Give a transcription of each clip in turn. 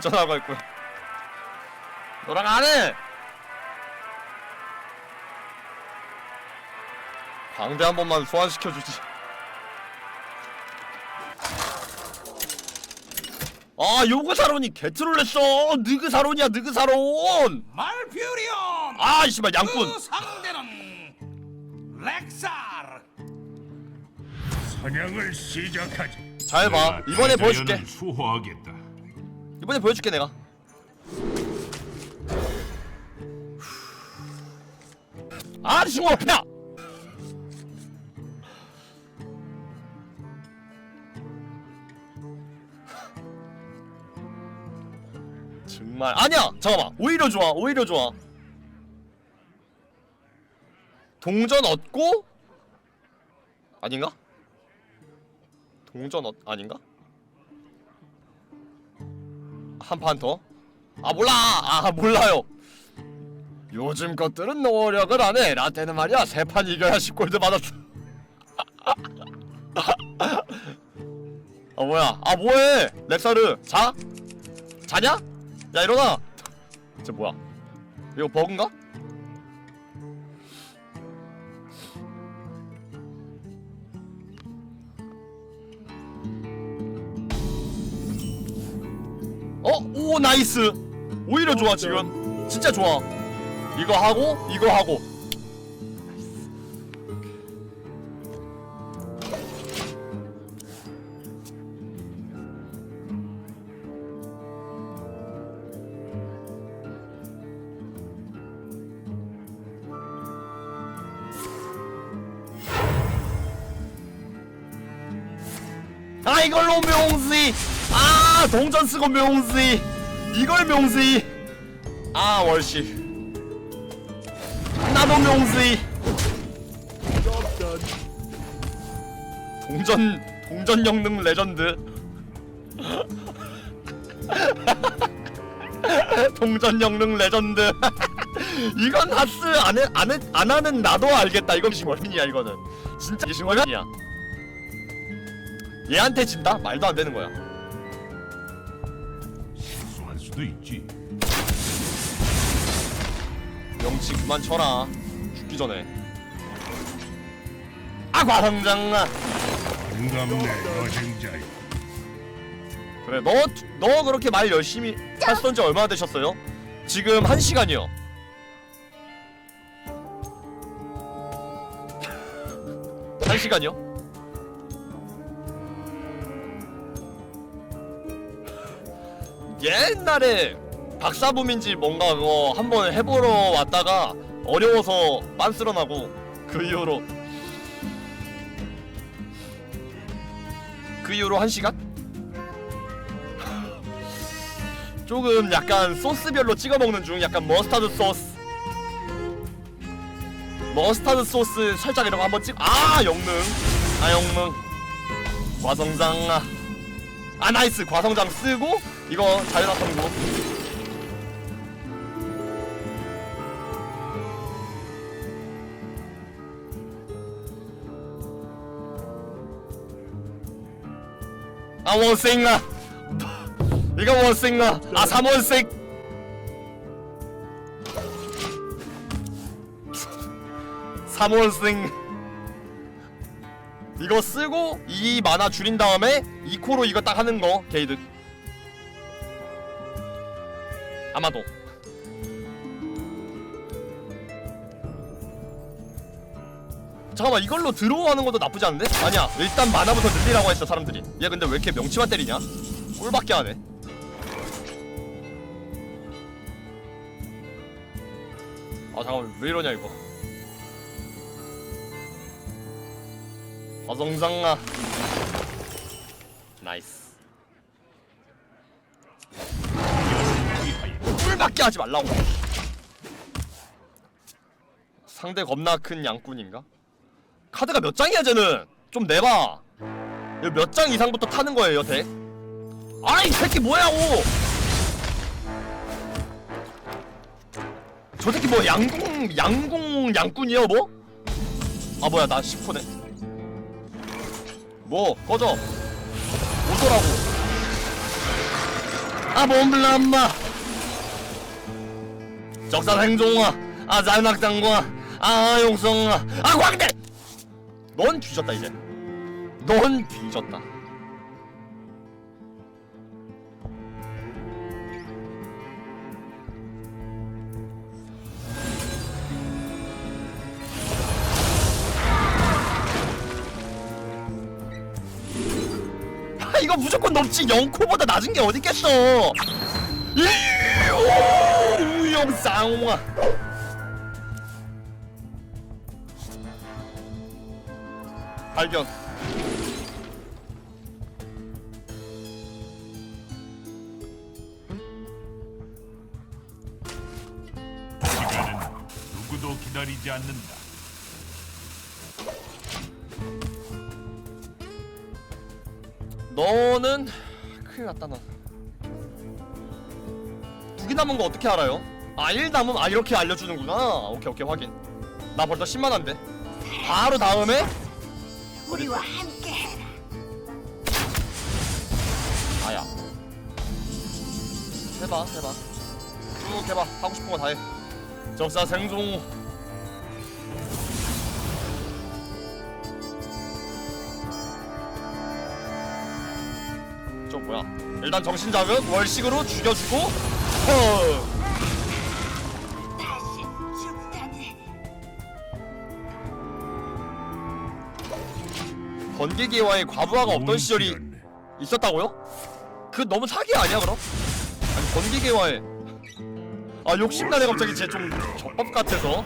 전화가 있고요. 너랑 안 해. 방대 한 번만 소환시켜 주지. 아 요거 사론이 개트롤했어. 느그 사론이야 느그 사론. 말퓨리온 아 씨발 양꾼. 그 상대는 렉살 사냥을 시작하지. 잘 봐. 이번에 보여줄게. 자연을 수호하겠다. 이번에 보여줄게 내가. 아 친구 야. 정말. 아니야! 잠깐만. 오히려 좋아 오히려 좋아. 동전 얻고? 아닌가? 동전 얻 아닌가 한 판 더? 아 몰라 아 몰라요 요즘 것들은 노력을 안 해 라떼는 말이야 세 판 이겨야 10골드 받았어 아 뭐야 아 뭐해 렉사르 자? 자냐? 야 일어나 저 뭐야 이거 버그인가? 오 나이스. 오히려 좋아 지금. 진짜 좋아. 이거 하고 이거 하고. 아 이걸로 명시 아 동전 쓰고 명시 이 걸 명시 아 월시 나도 명시 동전 동전 영능 레전드. 동전 영능 레전드. 이건 하스 안, 해, 안, 해, 안 하는 나도 알겠다. 이건 싱월이야 이거는. 진짜 싱월이야. 얘한테 진다? 말도 안 되는 거야. 실 수도 있지. 명치 그만 쳐라 죽기 전에 아 과성장아 공감내 여행자여. 그래 너 너 그렇게 말 열심히 하시던 지 얼마나 되셨어요? 지금 한 시간이요 한 시간이요? 옛날에 박사붐인지 뭔가 그거 한번 해보러 왔다가 어려워서 빤스런하고 그 이후로. 그 이후로 한 시간? 조금 약간 소스별로 찍어 먹는 중 약간 머스타드 소스. 머스타드 소스 살짝 이런 거 한번 찍. 아 영능, 아 영능, 과성장. 아, 아 나이스 과성장 쓰고 이거 자연화 성공. 아 원생아 이거 원생아 아 삼원생 삼원생 이거 쓰고 이 만화 줄인 다음에 2코로 이거 딱 하는 거 게이드 아마도. 잠깐만 이걸로 들어오는 것도 나쁘지 않은데? 아니야 일단 만화부터 늘리라고 했어 사람들이. 얘 근데 왜 이렇게 명치만 때리냐? 꼴밖에 안해. 아 잠깐만 왜 이러냐 이거 어성장아. 나이스. 꿀밖에 하지 말라고. 상대 겁나 큰 양꾼인가? 카드가 몇 장이야 쟤는? 좀 내봐. 몇 장 이상부터 타는 거예요 여태? 아이 새끼 뭐야 오! 저 새끼 뭐 양궁 양궁 양꾼이야 뭐? 아 뭐야 나 10호네 뭐 꺼져. 어쩌라고. 아 몸블람마. 적산 행종아 아 잘낙장과 아 용성아. 아 광대! 넌 뒤졌다 이제. 넌 뒤졌다 이거 무조건 높지 0코보다 낮은 게 어딨겠어? 우영상화 발견. 누구도 기다리지 않는다. 너는 큰일 났다 너. 두 개 남은 거 어떻게 알아요? 아, 1 남으면 아 이렇게 알려주는구나. 오케이 오케이 확인. 나 벌써 10만한데. 바로 다음에 우리와 함께 아야. 해봐 해봐. 쭉 해봐. 하고 싶은 거 다 해. 적사 생종. 일단 정신 자극 월식으로 죽여주고. 어. 다시 죽다니 번개기와의 과부하가 없던 시절이 있었다고요? 그 너무 사기 아니야 그럼? 아니 번개개와의 아 욕심나네 갑자기 쟤좀 적법 같아서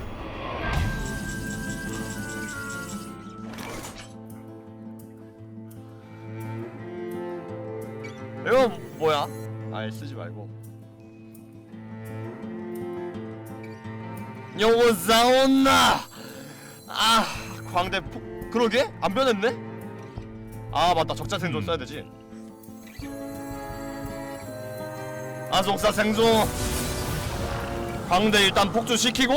이거 뭐야? 아예 쓰지 말고. 요거 사온나! 아 광대 폭 그러게? 안 변했네? 아 맞다. 적자 생존 써야 되지. 아 속사 생존! 광대 일단 폭주시키고!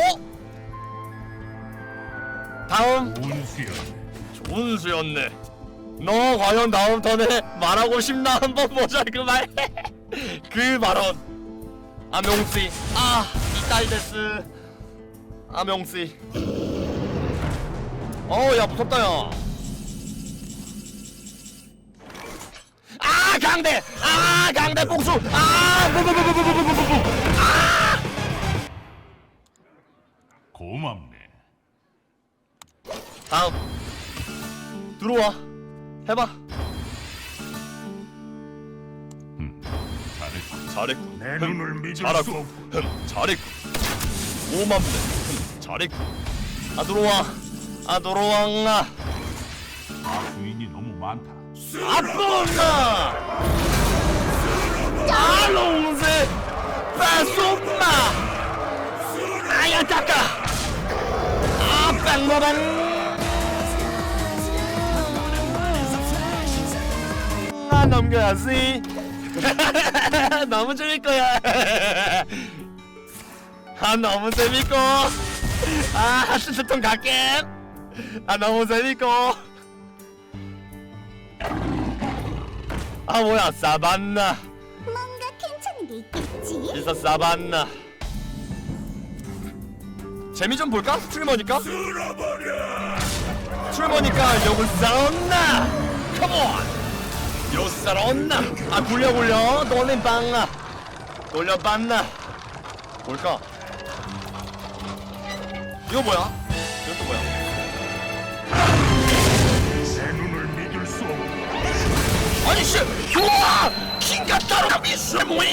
다음! 온수연, 좋은 수였네 너 과연 다음 턴에 말하고 싶나? 한번 보자 그 말. 그 발언. 아명씨. 아 이따이데스. 아명씨. 어야 무섭다 야. 아 강대! 아 강대 복수! 아 부부부부부부부부부 고맙네. 다음. 들어와 해봐. 음, 잘했고. 잘했군. 내 눈을 믿을 수 없고. 흠 잘했군. 오만네 흠 잘했군. 아 들어와 아 주인이 너무 많다. 아프나 아롱세 빠소마. 아야 닦아. 아 뺑모방 아 넘겨야지. 너무 재밌 거야. 아 너무 재밌고. 아 스스톤 갈게. 아 너무 재밌고. 아 뭐야 사반나. 뭔가 괜찮은 게 있겠지? 있어 사반나. 재미 좀 볼까? 스트리머니까? 스트리머니까 욕을 싸웠나? 컴온! 욕 싸웠나? 아 굴려 굴려 돌린 빵아 돌려봤나? 뭘까? 이거 뭐야? 이것도 뭐야? 내 눈을 믿을 수 없고. 아니 씨! 우와! 킹가 따로가 미스 모임!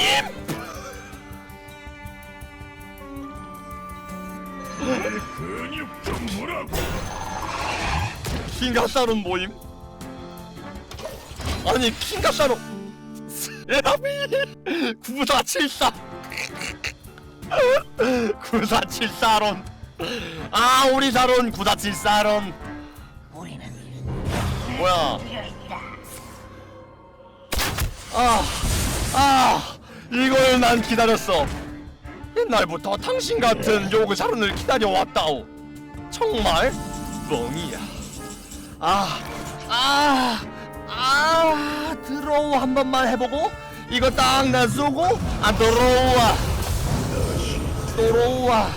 근육 좀 보라고. 킹가 따론 모임? 아니 킹가 따로. 세라미 9474 9474론. 아 우리 사론 9474론. 우리는 뭐야? 아, 아, 이걸 난 기다렸어. 옛날부터 당신 같은 요구 사론을 기다려왔다오. 정말 뻥이야. 아, 아, 아, 들어오 한 번만 해보고 이거 딱 내주고 아 들어와. 들어와.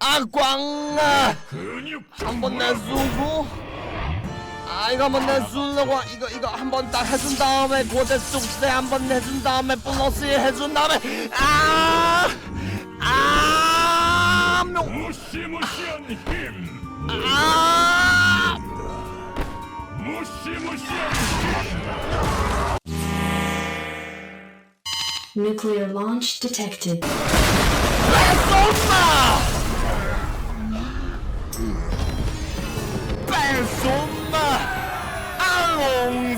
아 꽝아. 근육 한번 내주고. 아 이거 한 번 내주려고. 이거 이거 한 번 딱 해준 다음에 고대 쑥대 한번 내준 다음에 플러스 해준 다음에 아아 명. 무시무시한 힘. 아 무시무시한 Nuclear launch detected. 뺐었나 뺐었나 알롱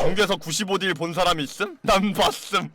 자95 여구사론 컷 정규에서 95딜 본 사람이 있음? 난 봤음